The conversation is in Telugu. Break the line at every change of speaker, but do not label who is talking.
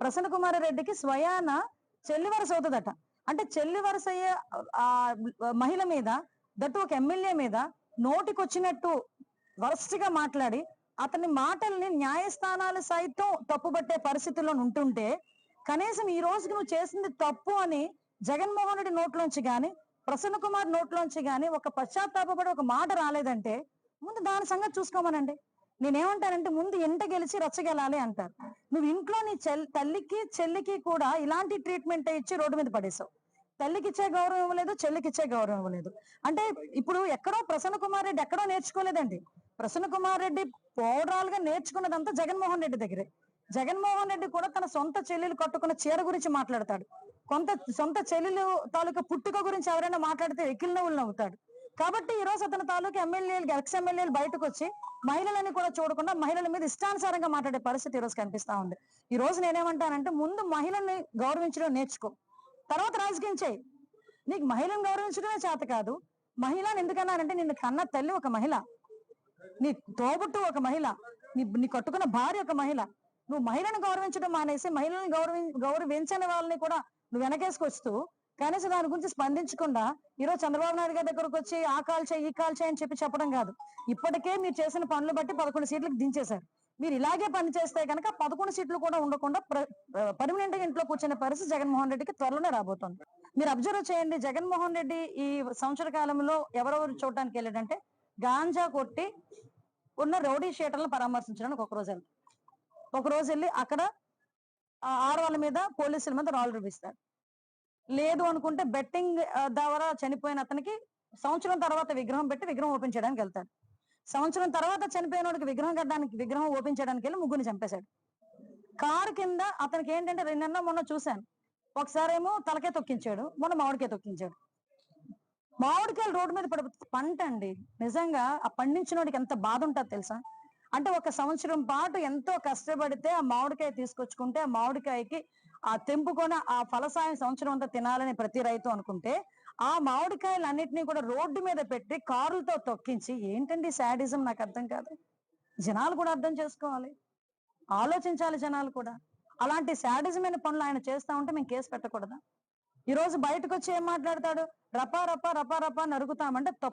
ప్రసన్న కుమార్ రెడ్డికి స్వయాన చెల్లి వరుస అవుతుందట. అంటే చెల్లి వరుస అయ్యే ఆ మహిళ మీద దట్టు ఒక ఎమ్మెల్యే మీద నోటికొచ్చినట్టు వరస్ట్గా మాట్లాడి అతని మాటల్ని న్యాయస్థానాలు సైతం తప్పుబట్టే పరిస్థితుల్లో ఉంటుంటే కనీసం ఈ రోజుకి నువ్వు చేసింది తప్పు అని జగన్మోహన్ రెడ్డి నోట్లోంచి కాని ప్రసన్న కుమార్ నోట్లోంచి కాని ఒక పశ్చాత్తాపడి ఒక మాట రాలేదంటే ముందు దాని సంగతి చూసుకోమనండి. నేనేమంటానంటే ముందు ఇంట గెలిచి రచ్చగెలాలి అంటారు. నువ్వు ఇంట్లో నీ తల్లికి చెల్లికి కూడా ఇలాంటి ట్రీట్మెంట్ ఇచ్చి రోడ్డు మీద పడేసావు తల్లికి ఇచ్చే గౌరవం ఇవ్వలేదు చెల్లికి ఇచ్చే గౌరవం ఇవ్వలేదు అంటే ఇప్పుడు ఎక్కడో ప్రసన్న కుమార్ రెడ్డి ఎక్కడో నేర్చుకోలేదండి. ప్రసన్న కుమార్ రెడ్డి ఓవరాల్గా నేర్చుకున్నదంతా జగన్మోహన్ రెడ్డి దగ్గరే. జగన్మోహన్ రెడ్డి కూడా తన సొంత చెల్లెలు కట్టుకున్న చీర గురించి మాట్లాడతాడు. కొంత సొంత చెల్లెలు తాలూకా పుట్టుక గురించి ఎవరైనా మాట్లాడితే ఎకిల్ నవ్వులు నవ్వుతాడు. కాబట్టి ఈ రోజు అతని తాలూకు ఎమ్మెల్యేలు ఎక్స్ ఎమ్మెల్యేలు బయటకు వచ్చి మహిళలని కూడా చూడకుండా మహిళల మీద ఇష్టానుసారంగా మాట్లాడే పరిస్థితి ఈ రోజు కనిపిస్తా ఉంది. ఈ రోజు నేనేమంటానంటే ముందు మహిళల్ని గౌరవించడం నేర్చుకో. తర్వాత రాజకీయం చేయి. నీకు మహిళను గౌరవించడమే చేత కాదు మహిళను ఎందుకన్నానంటే నిన్ను కన్న తల్లి ఒక మహిళ నీ తోబుట్టు ఒక మహిళ నీ నీ కట్టుకున్న భార్య ఒక మహిళ నువ్వు మహిళను గౌరవించడం మానేసి మహిళలను గౌరవి గౌరవించని వాళ్ళని కూడా నువ్వు వెనకేసుకొస్తూ కనీసం దాని గురించి స్పందించకుండా ఈరోజు చంద్రబాబు నాయుడు గారి దగ్గరకు వచ్చి ఆ కాల్ చేయి ఈ కాల్ చేయి అని చెప్పి చెప్పడం కాదు. ఇప్పటికే మీరు చేసిన పనులు బట్టి పదకొండు సీట్లకు దించేశారు. మీరు ఇలాగే పని చేస్తే కనుక పదకొండు సీట్లు కూడా ఉండకుండా పర్మనెంట్గా ఇంట్లో కూర్చునే పరిస్థితి జగన్మోహన్ రెడ్డికి త్వరలోనే రాబోతోంది. మీరు అబ్జర్వ్ చేయండి జగన్మోహన్ రెడ్డి ఈ సంవత్సర కాలంలో ఎవరెవరు చూడటానికి వెళ్ళాడంటే గాంజా కొట్టి ఉన్న రౌడీ షేటర్లను పరామర్శించడానికి ఒక రోజు వెళ్ళి ఒక రోజు వెళ్ళి అక్కడ ఆడవాళ్ళ మీద పోలీసుల మీద రాళ్ళు రూపిస్తారు. లేదు అనుకుంటే బెట్టింగ్ ద్వారా చనిపోయిన అతనికి సంవత్సరం తర్వాత విగ్రహం పెట్టి విగ్రహం ఓపెన్ చేయడానికి వెళ్తాడు. సంవత్సరం తర్వాత చనిపోయిన వాడికి విగ్రహం కట్టడానికి విగ్రహం ఓపెన్ చేయడానికి వెళ్ళి ముగ్గురిని చంపేశాడు. కారు కింద అతనికి ఏంటంటే రెండన్నా మొన్న చూశాను. ఒకసారేమో తలకే తొక్కించాడు మొన్న మామిడికాయ తొక్కించాడు. మామిడికాయలు రోడ్డు మీద పడి పంట అండి. నిజంగా ఆ పండించిన వాడికి ఎంత బాధ ఉంటుంది తెలుసా? అంటే ఒక సంవత్సరం పాటు ఎంతో కష్టపడితే ఆ మామిడికాయ తీసుకొచ్చుకుంటే ఆ మామిడికాయకి ఆ తెంపుకొని ఆ ఫలసాయం సంవత్సరం అంతా తినాలని ప్రతి రైతు అనుకుంటే ఆ మామిడికాయలు అన్నిటినీ కూడా రోడ్డు మీద పెట్టి కారులతో తొక్కించి ఏంటండి శాడిజం? నాకు అర్థం కాదు. జనాలు కూడా అర్థం చేసుకోవాలి. ఆలోచించాలి జనాలు కూడా. అలాంటి శాడిజమైన పనులు ఆయన చేస్తా ఉంటే మేము కేసు పెట్టకూడదా? ఈ రోజు బయటకు వచ్చి ఏం మాట్లాడతాడు? రపా రపా రపా రపా నరుగుతామంటే తప్పు